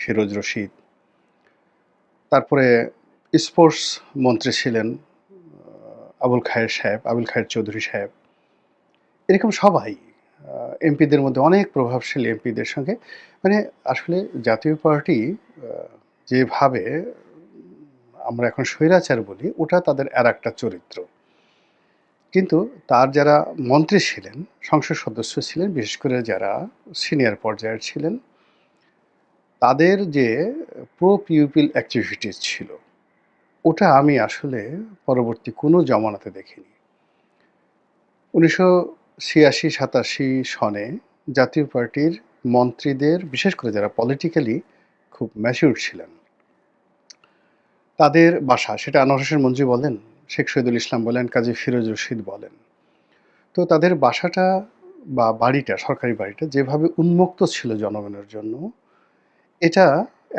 ফিরোজ রশিদ। তারপরে স্পোর্টস মন্ত্রী ছিলেন আবুল খায়ের সাহেব, আবুল খায়ের চৌধুরী সাহেব। এরকম সবাই এমপিদের মধ্যে অনেক প্রভাবশালী এমপিদের সঙ্গে। মানে আসলে জাতীয় পার্টি যেভাবে আমরা এখন স্বৈরাচার বলি, ওটা তাদের আর একটা চরিত্র। কিন্তু তার যারা মন্ত্রী ছিলেন, সংসদ সদস্য ছিলেন, বিশেষ করে যারা সিনিয়র পর্যায়ের ছিলেন তাদের যে প্রো পিউপিল অ্যাক্টিভিটিস ছিল, ওটা আমি আসলে পরবর্তী কোনো জমানাতে দেখিনি। উনিশশো ছিয়াশি, সাতাশি সনে জাতীয় পার্টির মন্ত্রীদের, বিশেষ করে যারা পলিটিক্যালি খুব ম্যাচিউর ছিলেন, তাদের বাসা, সেটা আনোয়ার হোসেন মঞ্জু বলেন, শেখ শহীদুল ইসলাম বলেন, কাজী ফিরোজ রশিদ বলেন, তো তাদের বাসাটা বা বাড়িটা, সরকারি বাড়িটা যেভাবে উন্মুক্ত ছিল জনগণের জন্য এটা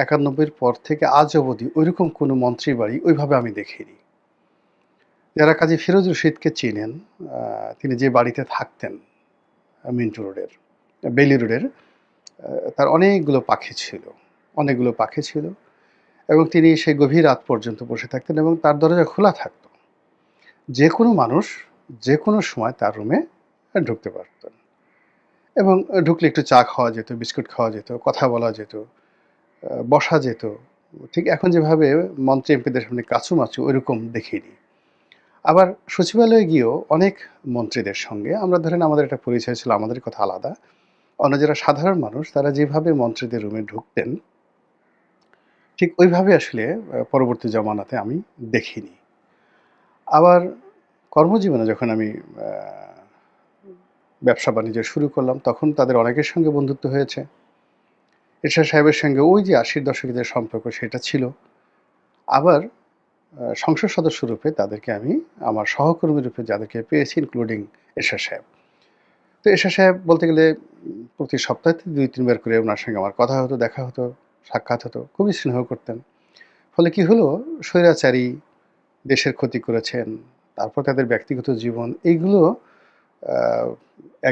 একানব্বইয়ের পর থেকে আজ অবধি ওইরকম কোনো মন্ত্রী বাড়ি ওইভাবে আমি দেখিনি। যারা কাজী ফিরোজ রশিদকে চিনেন তিনি যে বাড়িতে থাকতেন, মিন্টু রোডের বেলি রোডের তার অনেকগুলো পাখি ছিল, অনেকগুলো পাখি ছিল এবং তিনি সেই গভীর রাত পর্যন্ত বসে থাকতেন এবং তার দরজা খোলা থাকত। যে কোনো মানুষ যে কোনো সময় তার রুমে ঢুকতে পারতেন এবং ঢুকলে একটু চা খাওয়া যেত, বিস্কুট খাওয়া যেত, কথা বলা যেত। বসা যেত। ঠিক এখন যেভাবে মন্ত্রী এমপিদের সামনে কাছু মাছু, ওইরকম দেখিনি আবার সচিবালয়ে গিয়েও অনেক মন্ত্রীদের সঙ্গে, আমরা ধরেন আমাদের একটা পরিচয় ছিল, আমাদের কথা আলাদা। অন্য যারা সাধারণ মানুষ, তারা যেভাবে মন্ত্রীদের রুমে ঢুকতেন, ঠিক ওইভাবে আসলে পরবর্তী জমানাতে আমি দেখিনি। আবার কর্মজীবনে যখন আমি ব্যবসা বাণিজ্য শুরু করলাম, তখন তাদের অনেকের সঙ্গে বন্ধুত্ব হয়েছে। এরশাদ সাহেবের সঙ্গে ওই যে আশির দশকের সম্পর্ক সেটা ছিল। আবার সংসদ সদস্য রূপে তাদেরকে আমি আমার সহকর্মী রূপে যাদেরকে পেয়েছি ইনক্লুডিং এরশাদ সাহেব। তো এরশাদ সাহেব বলতে গেলে, প্রতি সপ্তাহে দুই, তিনবার করে ওনার সঙ্গে আমার কথা হতো, দেখা হতো, সাক্ষাৎ হতো, খুবই স্নেহ করতেন। ফলে কি হলো? স্বৈরাচারী দেশের ক্ষতি করেছেন, তারপর তাদের ব্যক্তিগত জীবন, এইগুলো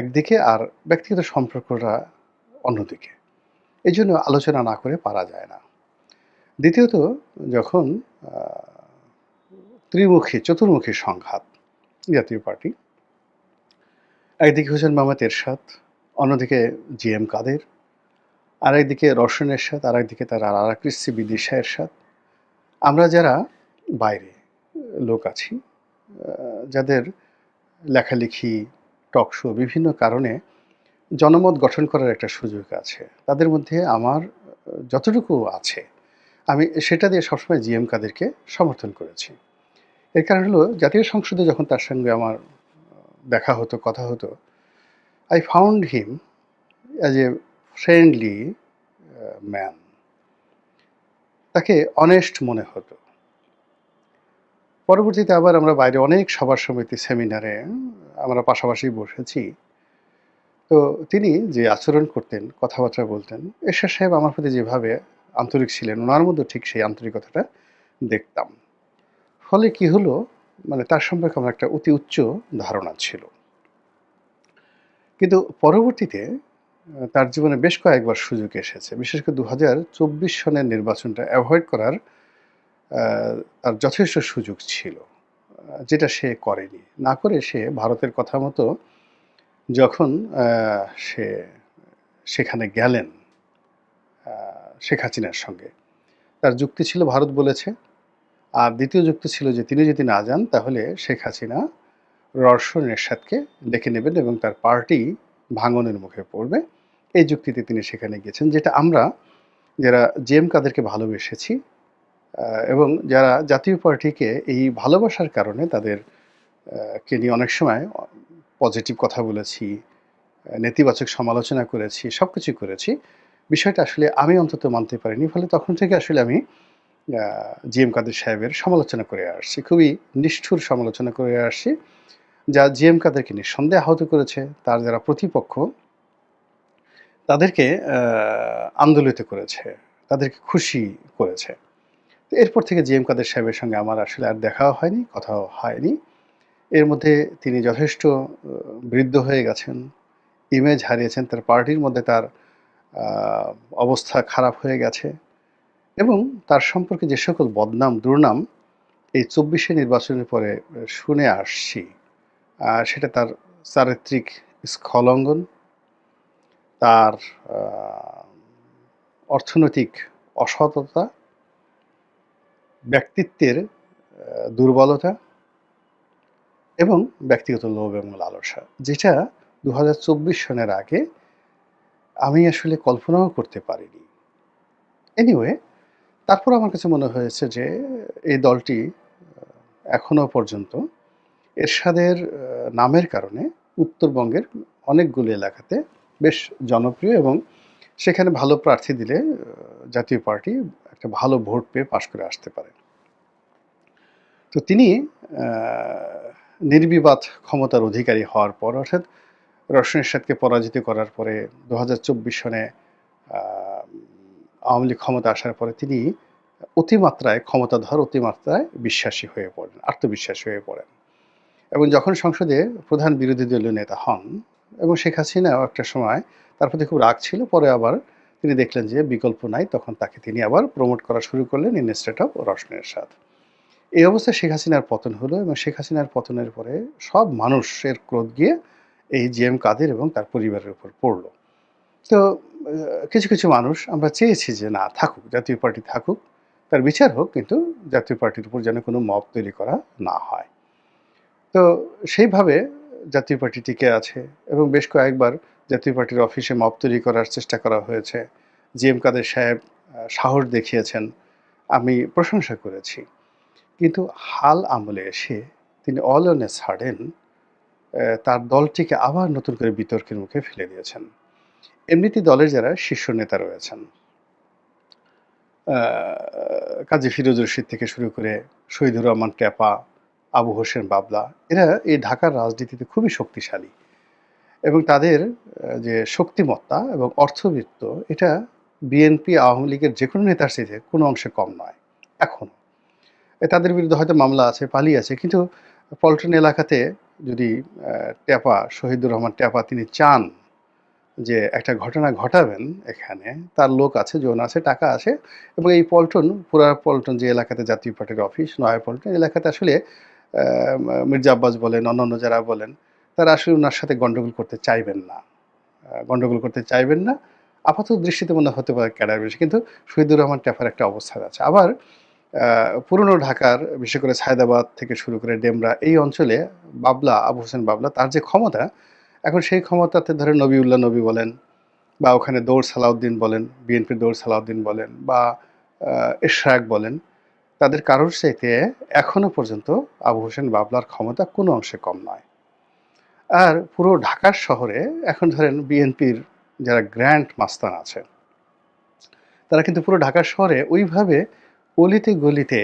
একদিকে আর ব্যক্তিগত সম্পর্কটা অন্যদিকে। এই জন্য আলোচনা না করে পারা যায় না। দ্বিতীয়ত, যখন ত্রিমুখী, চতুর্মুখী সংঘাত জাতীয় পার্টি, একদিকে হোসেন মোহাম্মদ এরশাদ, অন্যদিকে জি এম কাদের আর একদিকে রওশন এরশাদ আর একদিকে তার আর এক বিদিশা এরশাদ। আমরা যারা বাইরে লোক আছি যাদের লেখালেখি, টক শো বিভিন্ন কারণে জনমত গঠন করার একটা সুযোগ আছে। তাদের মধ্যে আমার, যতটুকু আছে, আমি সেটা দিয়ে সবসময় জিএম কাদেরকে সমর্থন করেছি। এর কারণ হলো, জাতীয় সংসদে যখন তার সঙ্গে আমার, দেখা হতো, কথা হতো I found him as a friendly man তাকে অনেস্ট মনে হতো। পরবর্তীতে আবার আমরা বাইরে অনেক সভা সমিতি সেমিনারে আমরা পাশাপাশি বসেছি। তো তিনি যে আচরণ করতেন, কথাবার্তা বলতেন, এরশাদ সাহেব আমার প্রতি যেভাবে আন্তরিক ছিলেন, ওনার মধ্যে ঠিক সেই আন্তরিকতাটা দেখতাম। ফলে কি হলো মানে তার সম্পর্কে আমার একটা অতি উচ্চ ধারণা ছিল। কিন্তু পরবর্তীতে তার জীবনে বেশ কয়েকবার সুযোগ এসেছে। বিশেষ করে দু হাজার চব্বিশ সনের নির্বাচনটা অ্যাভয়েড করার তার যথেষ্ট সুযোগ ছিল যেটা সে করেনি। না করে সে ভারতের কথা মতো যখন সে সেখানে গেলেন শেখ হাসিনার সঙ্গে। তার যুক্তি ছিল, ভারত বলেছে। আর দ্বিতীয় যুক্তি ছিল যে, তিনি যদি না যান, তাহলে শেখ হাসিনা রর্ষণ এরশাদকে ডেকে নেবেন এবং তার পার্টি ভাঙনের মুখে পড়বে। এই যুক্তিতে তিনি সেখানে গিয়েছেন যেটা আমরা যারা জেএম কাদেরকে ভালোবেসেছি এবং যারা জাতীয় পার্টিকে এই ভালোবাসার কারণে তাদের কে নিয়ে অনেক সময় পজিটিভ কথা বলেছি, নেতিবাচক সমালোচনা করেছি সব কিছু করেছি। বিষয়টা আসলে আমি অন্তত মানতে পারিনি, ফলে তখন থেকে আসলে আমি জি এম কাদের সাহেবের সমালোচনা করে আসছি। খুবই নিষ্ঠুর সমালোচনা করে আসছি, যা জি এম কাদেরকে নিঃসন্দেহে আহত করেছে। তার যারা প্রতিপক্ষ, তাদেরকে আন্দোলিত করেছে, তাদেরকে খুশি করেছে। তো এরপর থেকে জি এম কাদের সাহেবের সঙ্গে আমার আসলে আর দেখাও হয়নি, কথাও হয়নি। এর মধ্যে তিনি যথেষ্ট বৃদ্ধ হয়ে গেছেন ইমেজ হারিয়েছেন, তার পার্টির মধ্যে তার অবস্থা খারাপ হয়ে গেছে এবং তার সম্পর্কে যে সকল বদনাম, দুর্নাম এই চব্বিশে নির্বাচনের পরে শুনে আসছি। সেটা তার চারিত্রিক স্খলঙ্গন, তার অর্থনৈতিক অসততা, ব্যক্তিত্বের দুর্বলতা এবং ব্যক্তিগত লোভ এবং লালসা যেটা দু হাজার চব্বিশ সনের আগে আমি আসলে কল্পনাও করতে পারিনি। এনিওয়ে তারপর আমার কাছে মনে হয়েছে যে এই দলটি আহ, এখনও পর্যন্ত এরশাদের নামের কারণে উত্তরবঙ্গের অনেকগুলো এলাকাতে বেশ জনপ্রিয় এবং সেখানে ভালো প্রার্থী দিলে জাতীয় পার্টি একটা ভালো ভোট পেয়ে পাশ করে আসতে পারে। তো তিনি নির্বিবাদ ক্ষমতার অধিকারী হওয়ার পর, অর্থাৎ রশন এরশাদকে পরাজিত করার পরে দু হাজার চব্বিশ সনে আওয়ামী লীগ ক্ষমতা আসার পরে তিনি অতিমাত্রায়, ক্ষমতাধর অতিমাত্রায় বিশ্বাসী হয়ে পড়েন, আত্মবিশ্বাসী হয়ে পড়েন। এবং যখন সংসদে প্রধান বিরোধী দলীয় নেতা হন এবং শেখ হাসিনাও একটা সময় তার প্রতি খুব রাগ ছিল, পরে আবার তিনি দেখলেন যে বিকল্প নাই, তখন তাকে তিনি আবার প্রমোট করা শুরু করলেন ইন স্টেট অফ রশন এরশাদ এই অবস্থায় শেখ হাসিনার পতন হলো এবং শেখ হাসিনার পতনের পরে সব মানুষের ক্রোধ গিয়ে এই জি এম কাদের এবং তার পরিবারের উপর পড়ল। তো কিছু কিছু মানুষ আমরা চেয়েছি যে না, থাকুক, জাতীয় পার্টি থাকুক, তার বিচার হোক, কিন্তু জাতীয় পার্টির উপর যেন কোনো মব তৈরি করা না হয়। তো, সেইভাবে জাতীয় পার্টি টিকে আছে এবং বেশ কয়েকবার জাতীয় পার্টির অফিসে মব তৈরি করার চেষ্টা করা হয়েছে। জি এম কাদের সাহেব সাহস দেখিয়েছেন, আমি প্রশংসা করেছি। কিন্তু হাল আমলে এসে তিনি অল অন এ, তার দলটিকে আবার নতুন করে বিতর্কের মুখে ফেলে দিয়েছেন। এমনিতে দলের যারা শীর্ষ নেতা রয়েছেন। কাজী ফিরোজ রশিদ থেকে শুরু করে শহীদুর রহমান ট্যাপা আবু হোসেন বাবলা, এরা এই ঢাকার রাজনীতিতে খুবই শক্তিশালী এবং তাদের যে শক্তিমত্তা এবং অর্থবিত্ত, এটা বিএনপি, আওয়ামী লীগের যে কোনো নেতার চেয়ে কোনো অংশে কম নয়। এখন তাদের বিরুদ্ধে হয়তো মামলা আছে পালিয়ে আছে কিন্তু পল্টন এলাকাতে যদি ট্যাপা শহীদুর রহমান ট্যাপা তিনি চান যে একটা ঘটনা ঘটাবেন এখানে তার লোক আছে জন আছে টাকা আছে এবং এই পল্টন পুরা পল্টন যে এলাকাতে জাতীয় পার্টির অফিস নয়া পল্টন এলাকাতে আসলে মির্জা আব্বাস বলেন অন্যান্য যারা বলেন তারা আসলে ওনার সাথে গন্ডগোল করতে চাইবেন না। আহ, গন্ডগোল করতে চাইবেন না। আপাতত দৃষ্টিতে মনে হতে পারে ক্যাডার বেশি কিন্তু শহীদুর রহমান ট্যাফার একটা অবস্থা আছে। আবার পুরনো ঢাকার, বিশেষ করে সায়দাবাদ থেকে শুরু করে ডেমরা এই অঞ্চলে বাবলা, আবু হোসেন বাবলা, তার যে ক্ষমতা, এখন সেই ক্ষমতাতে ধরে নবিউল্লাহ নবী বলেন বা ওখানে দৌড় সালাউদ্দিন বলেন, বিএনপির দৌড় সালাউদ্দিন বলেন বা ইশরাক বলেন, তাদের কারোর চাইতে এখনও পর্যন্ত আবু হোসেন বাবলার ক্ষমতা কোনো অংশে কম নয়। আর পুরো ঢাকার শহরে এখন ধরেন বিএনপির যারা গ্র্যান্ড মাস্তান আছে, তারা কিন্তু পুরো ঢাকার শহরে ওইভাবে অলিতে গলিতে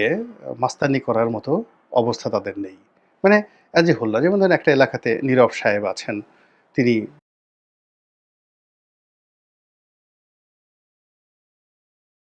মাস্তানি করার মতো অবস্থা তাদের নেই। মানে অ্যাজ এ হোল্লা যেমন ধরেন একটা এলাকাতে নীরব সাহেব আছেন, তিনি